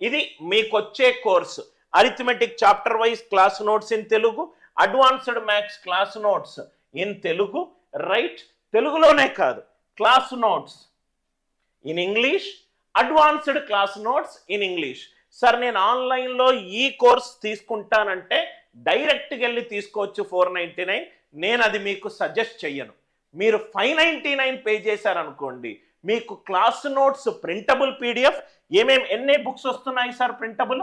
ఇది మీకు వచ్చే course. Arithmetic chapter wise class notes in Telugu advanced maths class notes in Telugu right తెలుగులోనే కాదు class notes in English advanced class notes in English sir నేను ఆన్లైన్లో ఈ course తీసుకుంటానంటే డైరెక్ట్గా వెళ్ళి తీసుకోవచ్చు ఫోర్ నైంటీ నైన్ నేను అది మీకు సజెస్ట్ చెయ్యను. మీరు ఫైవ్ నైంటీ నైన్ పే చేశారనుకోండి మీకు క్లాస్ నోట్స్ ప్రింటబుల్ పీడిఎఫ్ ఏమేమి ఎన్ని బుక్స్ వస్తున్నాయి సార్ ప్రింటబుల్?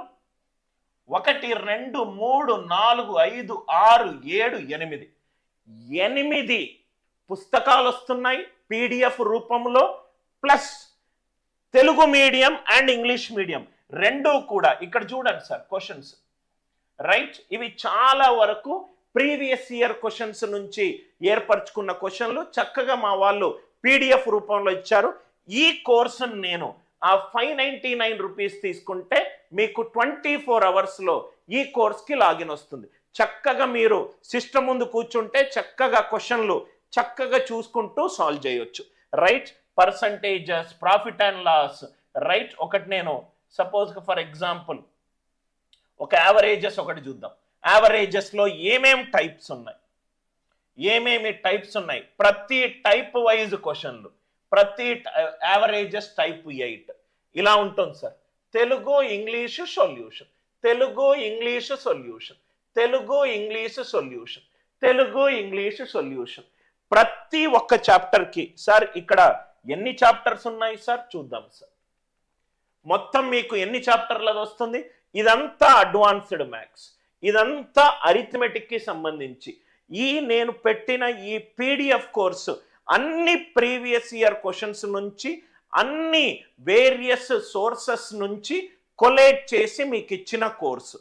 ఒకటి రెండు మూడు నాలుగు ఐదు ఆరు ఏడు ఎనిమిది. ఎనిమిది పుస్తకాలు వస్తున్నాయి పీడిఎఫ్ రూపంలో plus Telugu medium and English medium. రెండు కూడా ఇక్కడ చూడండి సార్ క్వశ్చన్స్. రైట్ ఇవి చాలా వరకు ప్రీవియస్ ఇయర్ క్వశ్చన్స్ నుంచి ఏర్పరచుకున్న క్వశ్చన్లు. చక్కగా మా వాళ్ళు పీడిఎఫ్ రూపంలో ఇచ్చారు. ఈ కోర్సును నేను ఆ ఫైవ్ నైంటీ నైన్ రూపీస్ తీసుకుంటే మీకు ట్వంటీ ఫోర్ అవర్స్లో ఈ కోర్స్కి లాగిన్ వస్తుంది. చక్కగా మీరు సిస్టమ్ ముందు కూర్చుంటే చక్కగా క్వశ్చన్లు చక్కగా చూసుకుంటూ సాల్వ్ చేయొచ్చు. Right percentages profit and loss. Right ఒకటి నేను సపోజ్ ఫర్ ఎగ్జాంపుల్ ఒక యావరేజెస్ ఒకటి చూద్దాం. యావరేజెస్లో ఏమేం టైప్స్ ఉన్నాయి? ఏమేమి టైప్స్ ఉన్నాయి? ప్రతి టైప్ వైజ్ క్వశ్చన్లు ప్రతి యావరేజెస్ టైప్ ఎయిట్ ఇలా ఉంటుంది sir. Telugu English solution Telugu English solution Telugu English solution Telugu English solution ప్రతి ఒక్క చాప్టర్కి సార్ ఇక్కడ ఎన్ని చాప్టర్స్ ఉన్నాయి సార్? చూద్దాం సార్. మొత్తం మీకు ఎన్ని చాప్టర్లది వస్తుంది? ఇదంతా అడ్వాన్స్డ్ మ్యాథ్స్ ఇదంతా అరిథమెటిక్కి సంబంధించి. ఈ నేను పెట్టిన ఈ పీడిఎఫ్ కోర్సు అన్ని ప్రీవియస్ ఇయర్ క్వశ్చన్స్ నుంచి అన్ని వేరియస్ సోర్సెస్ నుంచి కొలేట్ చేసి మీకు ఇచ్చిన కోర్సు.